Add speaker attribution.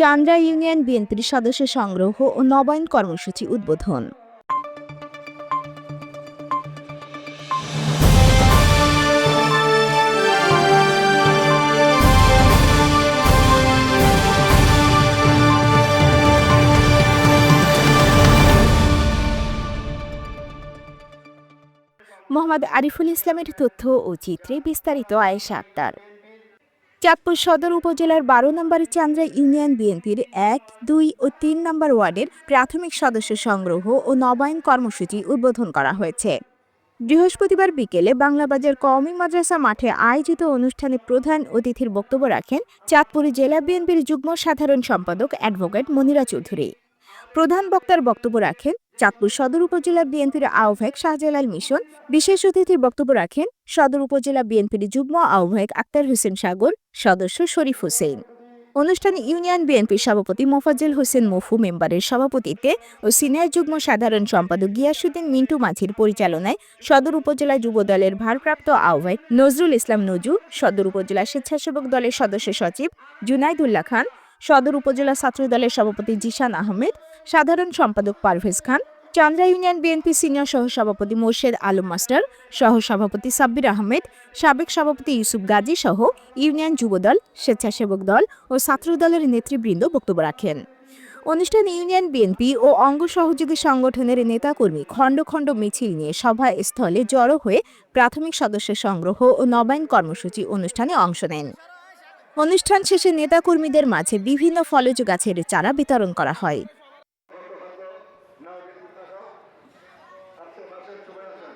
Speaker 1: Chandra union বিএনপির সদস্য সংগ্রহ ও নবায়ন কর্মসূচি উদ্বোধন। মোহাম্মদ আরিফুল ইসলামের তথ্য ও চিত্রে বিস্তারিত আয়েশা আক্তার। চাঁদপুর সদর উপজেলার বারো নম্বর চান্দ্রা ইউনিয়ন বিএনপির এক, দুই ও তিন নম্বর ওয়ার্ডের প্রাথমিক সদস্য সংগ্রহ ও নবায়ন কর্মসূচি উদ্বোধন করা হয়েছে। বৃহস্পতিবার বিকেলে বাংলাবাজার কওমি মাদ্রাসা মাঠে আয়োজিত অনুষ্ঠানে প্রধান অতিথির বক্তব্য রাখেন চাঁদপুর জেলা বিএনপির যুগ্ম সাধারণ সম্পাদক অ্যাডভোকেট মনিরা চৌধুরী। প্রধান বক্তার বক্তব্য রাখেন চাঁদপুর সদর উপজেলা বিএনপির আহ্বায়ক শাহজালাল মিশন। বিশেষ অতিথির বক্তব্য রাখেন সদর উপজেলা বিএনপির যুগ্ম আহ্বায়ক আক্তার হোসেন সাগর, সদস্য শরীফ হোসেন। অনুষ্ঠানে ইউনিয়ন বিএনপির সভাপতি মোফাজ্জল হোসেন মফু মেম্বারের সভাপতিত্বে ও সিনিয়র যুগ্ম সাধারণ সম্পাদক গিয়াসুদ্দিন মিন্টু মাঝির পরিচালনায় সদর উপজেলা যুব দলের ভারপ্রাপ্ত আহ্বায়ক নজরুল ইসলাম নজু, সদর উপজেলা স্বেচ্ছাসেবক দলের সদস্য সচিব জুনাইদুল্লাহ খান, সদর উপজেলা ছাত্র দলের সভাপতি জিশান আহমেদ সাধারণ সম্পাদক Parvez Khan, Chandra union BNP senior সহসভাপতি মোর্শেদ আলম মাস্টার, সহসভাপতি সাব্বির আহমেদ, সাবেক সভাপতি ইউসুফ গাজী সহ ইউনিয়ন যুবদল, স্বেচ্ছাসেবক দল ও ছাত্র দলের নেতৃবৃন্দ বক্তব্য রাখেন। অনুষ্ঠানে ইউনিয়ন বিএনপি ও অঙ্গ সহযোগী সংগঠনের নেতাকর্মী খণ্ড খণ্ড মিছিল নিয়ে সভা স্থলে জড়ো হয়ে প্রাথমিক সদস্য সংগ্রহ ও নবায়ন কর্মসূচি অনুষ্ঠানে অংশ নেন। অনুষ্ঠান শেষে নেতাকর্মীদের মাঝে বিভিন্ন ফলজ গাছের চারা বিতরণ করা হয়। Sergio Bernal.